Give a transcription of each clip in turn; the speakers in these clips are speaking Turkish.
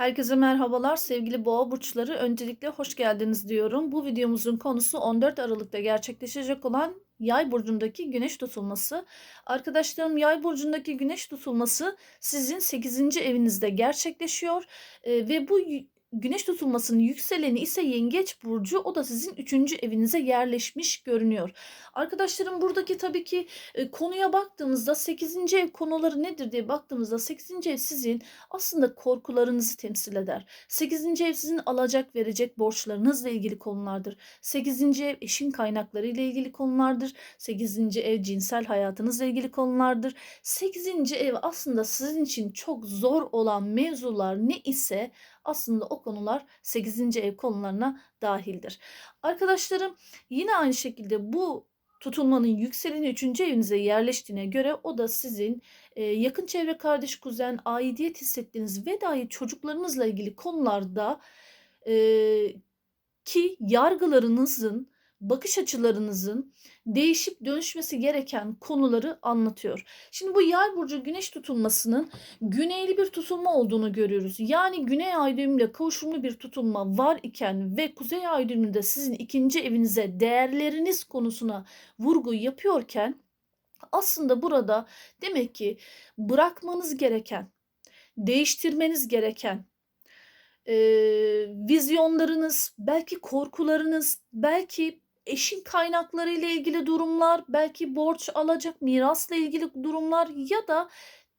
Herkese merhabalar sevgili boğa burçları. Öncelikle hoş geldiniz diyorum. Bu videomuzun konusu 14 Aralık'ta gerçekleşecek olan Yay burcundaki güneş tutulması. Arkadaşlarım Yay burcundaki güneş tutulması sizin 8. evinizde gerçekleşiyor Ee, ve bu güneş tutulmasının yükseleni ise Yengeç burcu. O da sizin 3. evinize yerleşmiş görünüyor. Arkadaşlarım buradaki tabii ki e, konuya baktığımızda 8. ev konuları nedir diye baktığımızda 8. ev sizin aslında korkularınızı temsil eder. 8. ev sizin alacak verecek borçlarınızla ilgili konulardır. 8. ev eşin kaynakları ile ilgili konulardır. 8. ev cinsel hayatınızla ilgili konulardır. 8. ev aslında sizin için çok zor olan mevzular ne ise aslında o konular 8. ev konularına dahildir. Arkadaşlarım yine aynı şekilde bu tutulmanın yükseleni 3. evinize yerleştiğine göre o da sizin e, yakın çevre kardeş kuzen aidiyet hissettiğiniz ve dahi çocuklarınızla ilgili konularda e, ki yargılarınızın bakış açılarınızın değişip dönüşmesi gereken konuları anlatıyor. Şimdi bu yay burcu güneş tutulmasının güneyli bir tutulma olduğunu görüyoruz. Yani güney ay düğümüyle kavuşumlu bir tutulma var iken ve kuzey ay düğümünde sizin ikinci evinize değerleriniz konusuna vurgu yapıyorken aslında burada demek ki bırakmanız gereken, değiştirmeniz gereken e, vizyonlarınız, belki korkularınız, belki eşin kaynakları ile ilgili durumlar, belki borç alacak mirasla ilgili durumlar ya da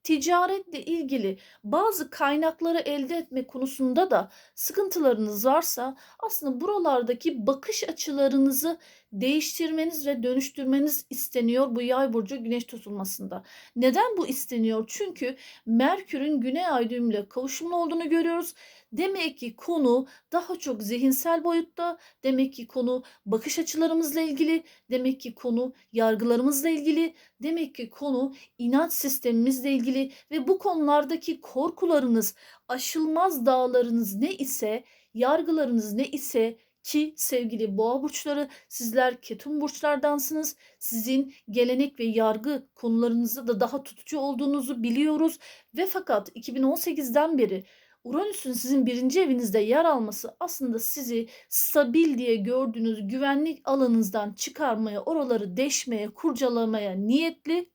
ticaretle ilgili bazı kaynakları elde etme konusunda da sıkıntılarınız varsa aslında buralardaki bakış açılarınızı değiştirmeniz ve dönüştürmeniz isteniyor bu yay burcu güneş tutulmasında. Neden bu isteniyor? Çünkü Merkür'ün güney ay düğümüyle kavuşumlu olduğunu görüyoruz. Demek ki konu daha çok zihinsel boyutta, demek ki konu bakış açılarımızla ilgili, demek ki konu yargılarımızla ilgili, demek ki konu inanç sistemimizle ilgili ve bu konulardaki korkularınız, aşılmaz dağlarınız ne ise, yargılarınız ne ise ki sevgili boğa burçları sizler ketum burçlardansınız. Sizin gelenek ve yargı konularınızda da daha tutucu olduğunuzu biliyoruz ve fakat 2018'den beri Uranüs'ün sizin birinci evinizde yer alması aslında sizi stabil diye gördüğünüz güvenlik alanınızdan çıkarmaya, oraları deşmeye, kurcalamaya niyetli.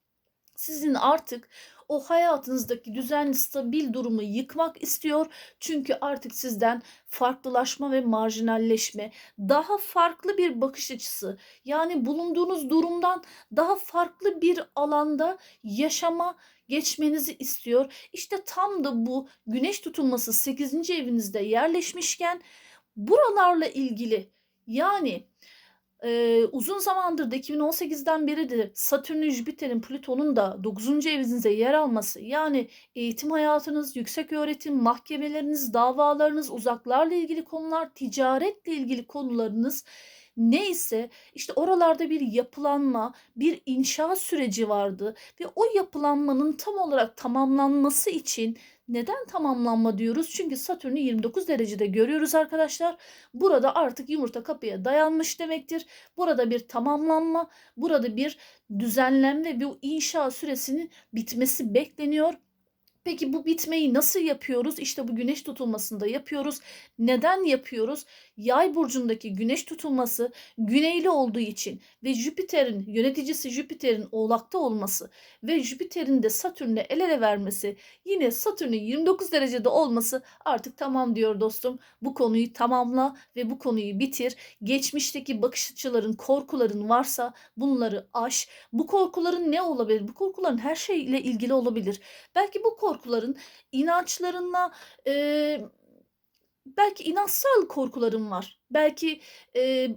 Sizin artık o hayatınızdaki düzenli stabil durumu yıkmak istiyor. Çünkü artık sizden farklılaşma ve marjinalleşme, daha farklı bir bakış açısı, yani bulunduğunuz durumdan daha farklı bir alanda yaşama geçmenizi istiyor. İşte tam da bu güneş tutulması 8. evinizde yerleşmişken buralarla ilgili yani e, uzun zamandır da 2018'den beri de Satürn'ün, Jüpiter'in, Plüton'un da 9. evinizde yer alması yani eğitim hayatınız, yüksek öğretim, mahkemeleriniz, davalarınız, uzaklarla ilgili konular, ticaretle ilgili konularınız neyse işte oralarda bir yapılanma, bir inşaat süreci vardı ve o yapılanmanın tam olarak tamamlanması için neden tamamlanma diyoruz? Çünkü Satürn'ü 29 derecede görüyoruz arkadaşlar. Burada artık yumurta kapıya dayanmış demektir. Burada bir tamamlanma, burada bir düzenlenme bu inşa süresinin bitmesi bekleniyor. Peki bu bitmeyi nasıl yapıyoruz? İşte bu güneş tutulmasında yapıyoruz. Neden yapıyoruz? Yay burcundaki güneş tutulması güneyli olduğu için ve Jüpiter'in yöneticisi Jüpiter'in oğlakta olması ve Jüpiter'in de Satürn'le el ele vermesi yine Satürn'ün 29 derecede olması artık tamam diyor dostum. Bu konuyu tamamla ve bu konuyu bitir. Geçmişteki bakış açıların, korkuların varsa bunları aş. Bu korkuların ne olabilir? Bu korkuların her şeyle ilgili olabilir. Belki bu korkuların inançlarınla e, belki inançsal korkuların var. Belki e,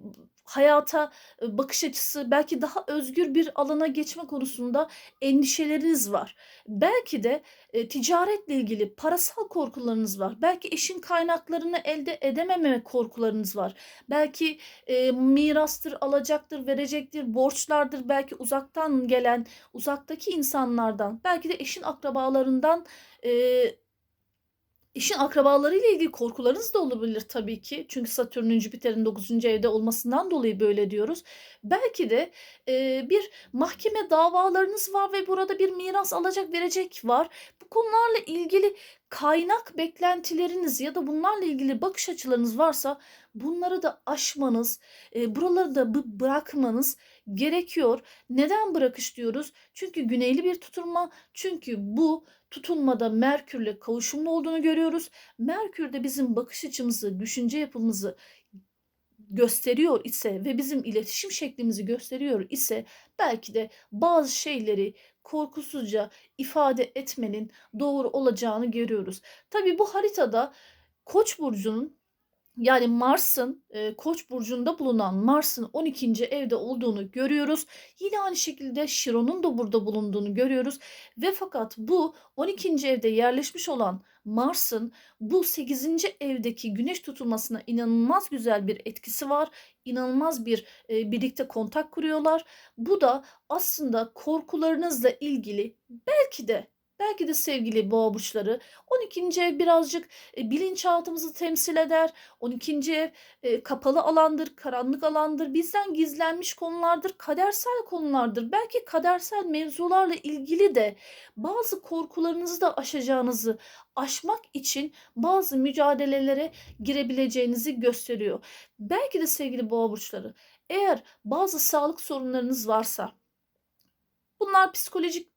hayata bakış açısı, belki daha özgür bir alana geçme konusunda endişeleriniz var. Belki de e, ticaretle ilgili parasal korkularınız var. Belki eşin kaynaklarını elde edememe korkularınız var. Belki e, mirastır, alacaktır, verecektir, borçlardır. Belki uzaktan gelen, uzaktaki insanlardan, belki de eşin akrabalarından e, İşin akrabalarıyla ilgili korkularınız da olabilir tabii ki. Çünkü Satürn'ün Jüpiter'in 9. evde olmasından dolayı böyle diyoruz. Belki de e, bir mahkeme davalarınız var ve burada bir miras alacak verecek var. Bu konularla ilgili kaynak beklentileriniz ya da bunlarla ilgili bakış açılarınız varsa bunları da aşmanız, eee, buraları da bı bırakmanız gerekiyor. Neden bırakış diyoruz? Çünkü güneyli bir tutulma. Çünkü bu tutulmada Merkür'le kavuşumlu olduğunu görüyoruz. Merkür de bizim bakış açımızı, düşünce yapımızı gösteriyor ise ve bizim iletişim şeklimizi gösteriyor ise belki de bazı şeyleri korkusuzca ifade etmenin doğru olacağını görüyoruz. Tabii bu haritada Koç burcunun yani Mars'ın e, Koç burcunda bulunan Mars'ın 12. evde olduğunu görüyoruz. Yine aynı şekilde Şiron'un da burada bulunduğunu görüyoruz ve fakat bu 12. evde yerleşmiş olan Mars'ın bu 8. evdeki güneş tutulmasına inanılmaz güzel bir etkisi var. İnanılmaz bir e, birlikte kontak kuruyorlar. Bu da aslında korkularınızla ilgili belki de belki de sevgili boğa burçları 12. ev birazcık e, bilinçaltımızı temsil eder. 12. ev e, kapalı alandır, karanlık alandır, bizden gizlenmiş konulardır, kadersel konulardır. Belki kadersel mevzularla ilgili de bazı korkularınızı da aşacağınızı, aşmak için bazı mücadelelere girebileceğinizi gösteriyor. Belki de sevgili boğa burçları eğer bazı sağlık sorunlarınız varsa bunlar psikolojik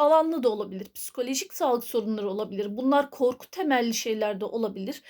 alanlı da olabilir. Psikolojik sağlık sorunları olabilir. Bunlar korku temelli şeyler de olabilir.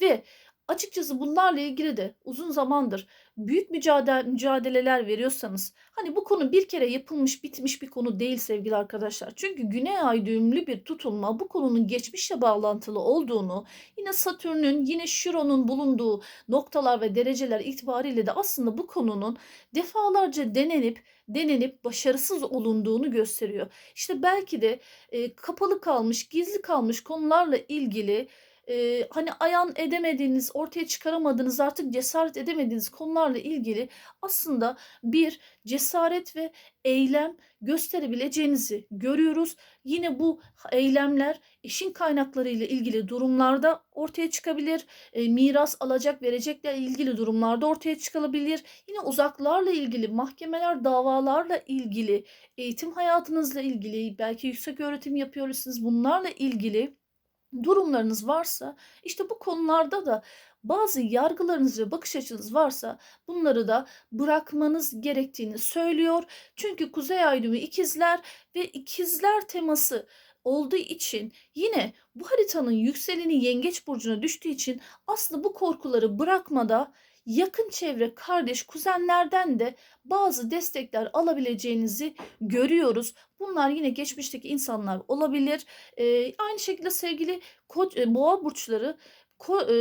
Ve açıkçası bunlarla ilgili de uzun zamandır büyük mücadele, mücadeleler veriyorsanız hani bu konu bir kere yapılmış bitmiş bir konu değil sevgili arkadaşlar. Çünkü Güney Ay düğümlü bir tutulma bu konunun geçmişle bağlantılı olduğunu yine Satürn'ün yine Şiron'un bulunduğu noktalar ve dereceler itibariyle de aslında bu konunun defalarca denenip denenip başarısız olunduğunu gösteriyor. İşte belki de e, kapalı kalmış, gizli kalmış konularla ilgili e, hani ayan edemediğiniz, ortaya çıkaramadığınız, artık cesaret edemediğiniz konularla ilgili aslında bir cesaret ve eylem gösterebileceğinizi görüyoruz. Yine bu eylemler eşin kaynakları ile ilgili durumlarda ortaya çıkabilir. E, miras alacak verecekle ilgili durumlarda ortaya çıkabilir. Yine uzaklarla ilgili mahkemeler, davalarla ilgili, eğitim hayatınızla ilgili, belki yüksek öğretim yapıyorsunuz bunlarla ilgili durumlarınız varsa işte bu konularda da bazı yargılarınız ve bakış açınız varsa bunları da bırakmanız gerektiğini söylüyor. Çünkü Kuzey Ay ikizler ve ikizler teması olduğu için yine bu haritanın yükseleni Yengeç burcuna düştüğü için aslında bu korkuları bırakmada yakın çevre, kardeş, kuzenlerden de bazı destekler alabileceğinizi görüyoruz. Bunlar yine geçmişteki insanlar olabilir. Ee, aynı şekilde sevgili koç, e, boğa burçları ko, e,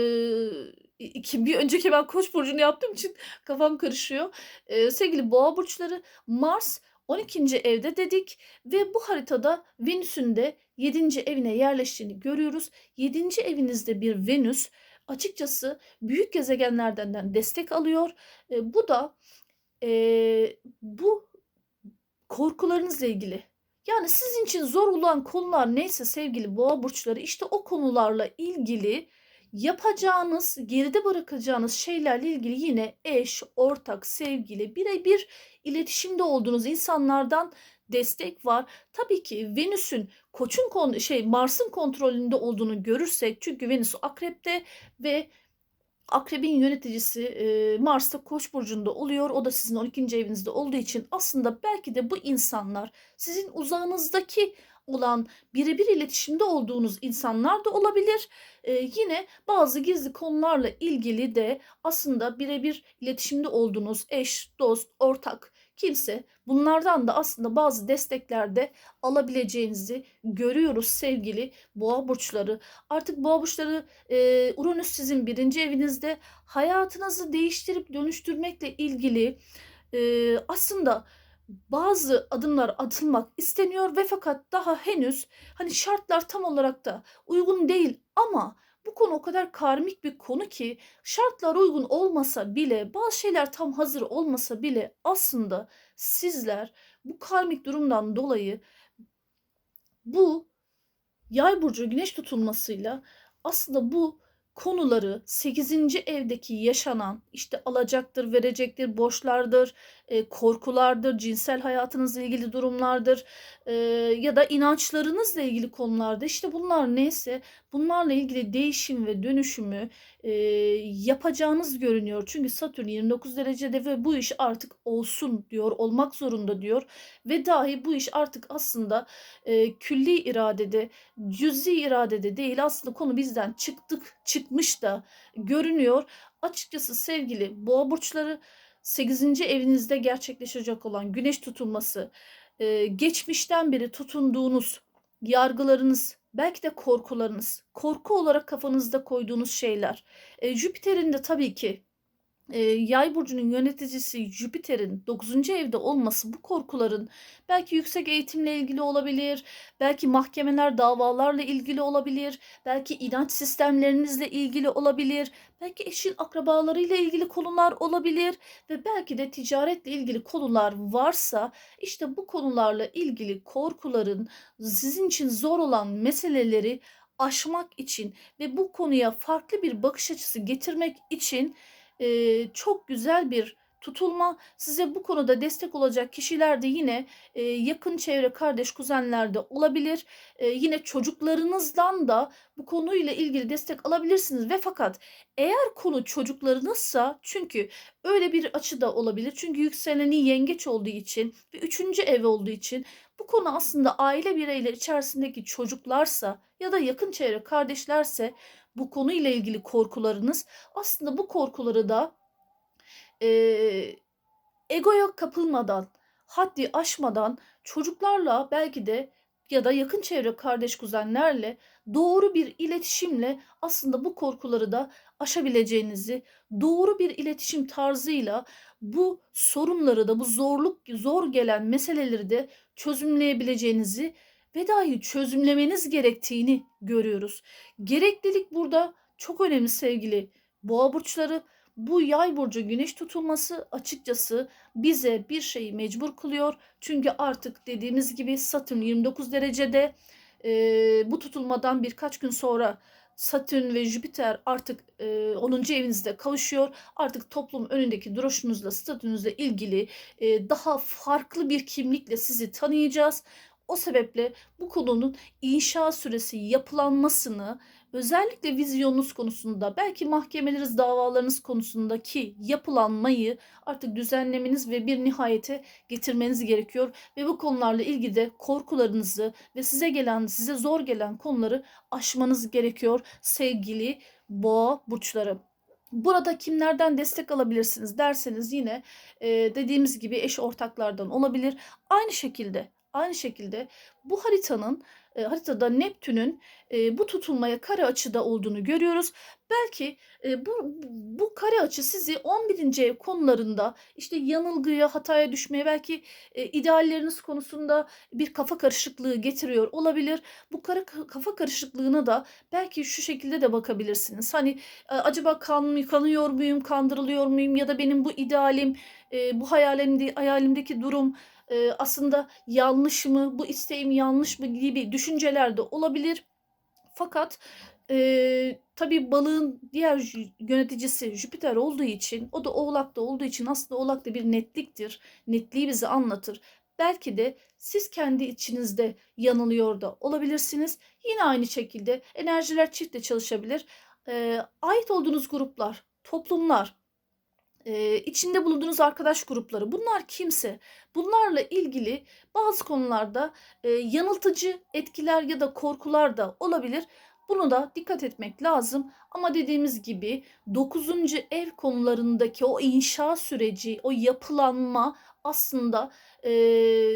iki, bir önceki ben koç burcunu yaptığım için kafam karışıyor. Ee, sevgili boğa burçları Mars 12. evde dedik ve bu haritada Venüs'ün de 7. evine yerleştiğini görüyoruz. 7. evinizde bir Venüs açıkçası büyük gezegenlerden destek alıyor. E, bu da e, bu korkularınızla ilgili. Yani sizin için zor olan konular neyse sevgili boğa burçları işte o konularla ilgili yapacağınız, geride bırakacağınız şeylerle ilgili yine eş, ortak, sevgili, birebir iletişimde olduğunuz insanlardan destek var. Tabii ki Venüs'ün Koç'un şey Mars'ın kontrolünde olduğunu görürsek çünkü Venüs akrepte ve Akrebin yöneticisi e, Mars'ta Koç burcunda oluyor. O da sizin 12. evinizde olduğu için aslında belki de bu insanlar sizin uzağınızdaki olan birebir iletişimde olduğunuz insanlar da olabilir. Ee, yine bazı gizli konularla ilgili de aslında birebir iletişimde olduğunuz eş, dost, ortak kimse bunlardan da aslında bazı desteklerde alabileceğinizi görüyoruz sevgili boğa burçları. Artık boğa burçları e, Uranüs sizin birinci evinizde hayatınızı değiştirip dönüştürmekle ilgili e, aslında bazı adımlar atılmak isteniyor ve fakat daha henüz hani şartlar tam olarak da uygun değil ama bu konu o kadar karmik bir konu ki şartlar uygun olmasa bile bazı şeyler tam hazır olmasa bile aslında sizler bu karmik durumdan dolayı bu yay burcu güneş tutulmasıyla aslında bu konuları 8. evdeki yaşanan işte alacaktır, verecektir, borçlardır, e, korkulardır, cinsel hayatınızla ilgili durumlardır e, ya da inançlarınızla ilgili konularda işte bunlar neyse bunlarla ilgili değişim ve dönüşümü e, yapacağınız görünüyor. Çünkü Satürn 29 derecede ve bu iş artık olsun diyor, olmak zorunda diyor. Ve dahi bu iş artık aslında e, külli iradede, cüzi iradede değil aslında konu bizden çıktık, çıkmış da görünüyor. Açıkçası sevgili boğa burçları 8. evinizde gerçekleşecek olan güneş tutulması, e, geçmişten beri tutunduğunuz yargılarınız, belki de korkularınız, korku olarak kafanızda koyduğunuz şeyler. E, Jüpiter'in de tabii ki e, Yay burcunun yöneticisi Jüpiter'in 9. evde olması bu korkuların belki yüksek eğitimle ilgili olabilir, belki mahkemeler, davalarla ilgili olabilir, belki inanç sistemlerinizle ilgili olabilir, belki eşin akrabalarıyla ilgili konular olabilir ve belki de ticaretle ilgili konular varsa işte bu konularla ilgili korkuların sizin için zor olan meseleleri aşmak için ve bu konuya farklı bir bakış açısı getirmek için e, çok güzel bir tutulma. Size bu konuda destek olacak kişiler de yine e, yakın çevre kardeş kuzenlerde olabilir. E, yine çocuklarınızdan da bu konuyla ilgili destek alabilirsiniz ve fakat eğer konu çocuklarınızsa çünkü öyle bir açı da olabilir. Çünkü yükseleni yengeç olduğu için ve üçüncü ev olduğu için bu konu aslında aile bireyleri içerisindeki çocuklarsa ya da yakın çevre kardeşlerse bu konuyla ilgili korkularınız? Aslında bu korkuları da e, egoya kapılmadan, haddi aşmadan çocuklarla belki de ya da yakın çevre kardeş kuzenlerle doğru bir iletişimle aslında bu korkuları da aşabileceğinizi, doğru bir iletişim tarzıyla bu sorunları da bu zorluk zor gelen meseleleri de çözümleyebileceğinizi ve dahi çözümlemeniz gerektiğini görüyoruz. Gereklilik burada çok önemli sevgili boğa burçları. Bu yay burcu güneş tutulması açıkçası bize bir şeyi mecbur kılıyor. Çünkü artık dediğimiz gibi Satürn 29 derecede e, bu tutulmadan birkaç gün sonra Satürn ve Jüpiter artık e, 10. evinizde kavuşuyor. Artık toplum önündeki duruşunuzla, statünüzle ilgili e, daha farklı bir kimlikle sizi tanıyacağız. O sebeple bu konunun inşa süresi yapılanmasını özellikle vizyonunuz konusunda belki mahkemeleriniz davalarınız konusundaki yapılanmayı artık düzenlemeniz ve bir nihayete getirmeniz gerekiyor ve bu konularla ilgili de korkularınızı ve size gelen size zor gelen konuları aşmanız gerekiyor sevgili boğa burçları. Burada kimlerden destek alabilirsiniz derseniz yine e, dediğimiz gibi eş ortaklardan olabilir. Aynı şekilde Aynı şekilde bu haritanın e, haritada Neptün'ün e, bu tutulmaya kare açıda olduğunu görüyoruz. Belki e, bu bu kare açı sizi 11. ev konularında işte yanılgıya, hataya düşmeye belki e, idealleriniz konusunda bir kafa karışıklığı getiriyor olabilir. Bu kara kafa karışıklığına da belki şu şekilde de bakabilirsiniz. Hani e, acaba kan, kanıyor muyum, kandırılıyor muyum ya da benim bu idealim, e, bu hayalimde, hayalimdeki durum e, aslında yanlış mı, bu isteğim yanlış mı gibi düşünceler de olabilir. Fakat e, tabii balığın diğer yöneticisi Jüpiter olduğu için, o da Oğlak'ta olduğu için aslında Oğlak bir netliktir. Netliği bize anlatır. Belki de siz kendi içinizde yanılıyor da olabilirsiniz. Yine aynı şekilde enerjiler çiftle çalışabilir. E, ait olduğunuz gruplar, toplumlar, e, içinde bulunduğunuz arkadaş grupları bunlar kimse bunlarla ilgili bazı konularda e, yanıltıcı etkiler ya da korkular da olabilir. Bunu da dikkat etmek lazım. Ama dediğimiz gibi 9. ev konularındaki o inşa süreci, o yapılanma aslında e,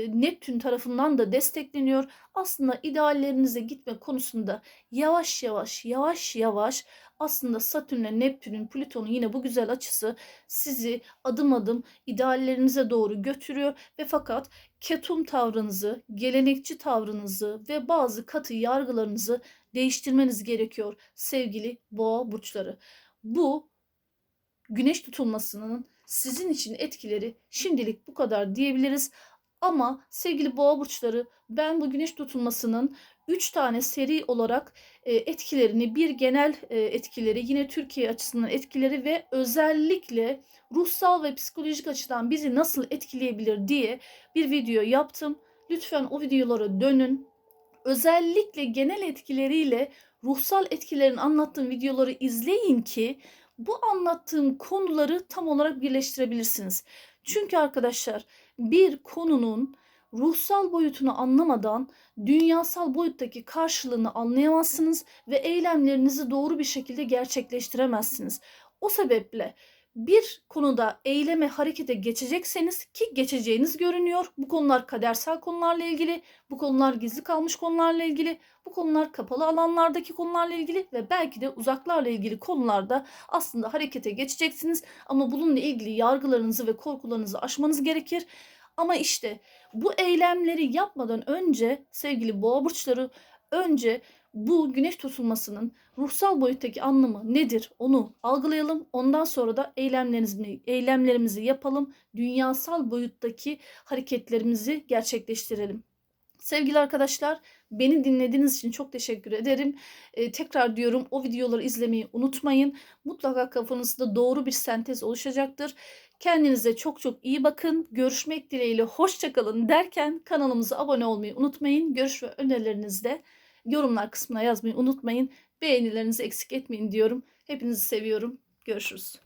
Neptün tarafından da destekleniyor. Aslında ideallerinize gitme konusunda yavaş yavaş yavaş yavaş aslında Satürn'le Neptün'ün Plüton'un yine bu güzel açısı sizi adım adım ideallerinize doğru götürüyor ve fakat ketum tavrınızı, gelenekçi tavrınızı ve bazı katı yargılarınızı değiştirmeniz gerekiyor sevgili boğa burçları. Bu güneş tutulmasının sizin için etkileri şimdilik bu kadar diyebiliriz. Ama sevgili boğa burçları ben bu güneş tutulmasının 3 tane seri olarak e, etkilerini, bir genel e, etkileri, yine Türkiye açısından etkileri ve özellikle ruhsal ve psikolojik açıdan bizi nasıl etkileyebilir diye bir video yaptım. Lütfen o videolara dönün. Özellikle genel etkileriyle ruhsal etkilerini anlattığım videoları izleyin ki bu anlattığım konuları tam olarak birleştirebilirsiniz. Çünkü arkadaşlar bir konunun ruhsal boyutunu anlamadan dünyasal boyuttaki karşılığını anlayamazsınız ve eylemlerinizi doğru bir şekilde gerçekleştiremezsiniz. O sebeple bir konuda eyleme harekete geçecekseniz ki geçeceğiniz görünüyor. Bu konular kadersel konularla ilgili, bu konular gizli kalmış konularla ilgili, bu konular kapalı alanlardaki konularla ilgili ve belki de uzaklarla ilgili konularda aslında harekete geçeceksiniz. Ama bununla ilgili yargılarınızı ve korkularınızı aşmanız gerekir. Ama işte bu eylemleri yapmadan önce sevgili boğa burçları önce bu güneş tutulmasının ruhsal boyuttaki anlamı nedir onu algılayalım. Ondan sonra da eylemlerimizi, eylemlerimizi yapalım. Dünyasal boyuttaki hareketlerimizi gerçekleştirelim. Sevgili arkadaşlar beni dinlediğiniz için çok teşekkür ederim. Ee, tekrar diyorum o videoları izlemeyi unutmayın. Mutlaka kafanızda doğru bir sentez oluşacaktır. Kendinize çok çok iyi bakın. Görüşmek dileğiyle hoşçakalın derken kanalımıza abone olmayı unutmayın. Görüş ve önerilerinizi de yorumlar kısmına yazmayı unutmayın. Beğenilerinizi eksik etmeyin diyorum. Hepinizi seviyorum. Görüşürüz.